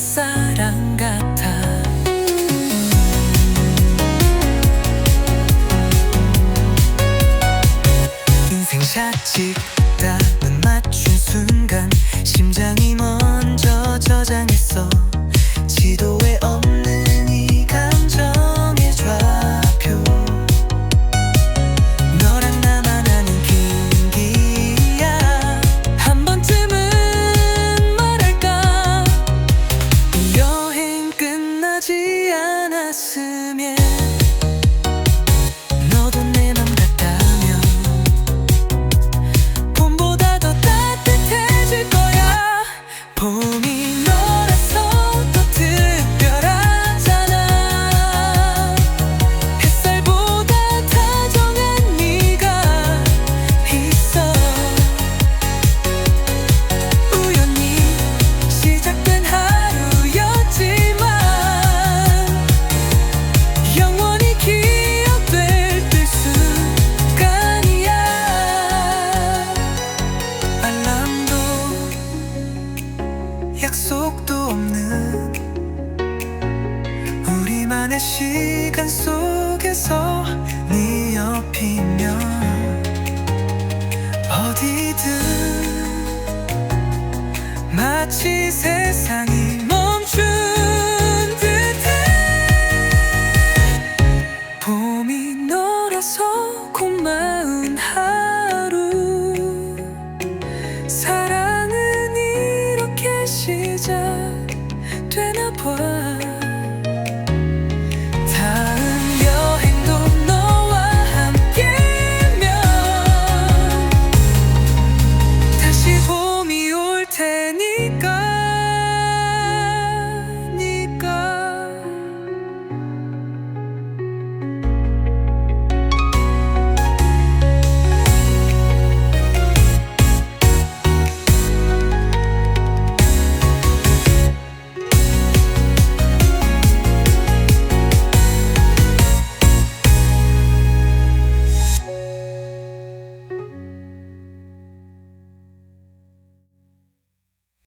첫사랑 같아. 인생샷 찍다는 맞춘 순간 심장이 먼저 저장했어. 지도 ser. 아무도 없는 우리만의 시간 속에서 네 옆이면 어디든 마치 세상이 멈춘 듯해. 봄이 놀아서 고마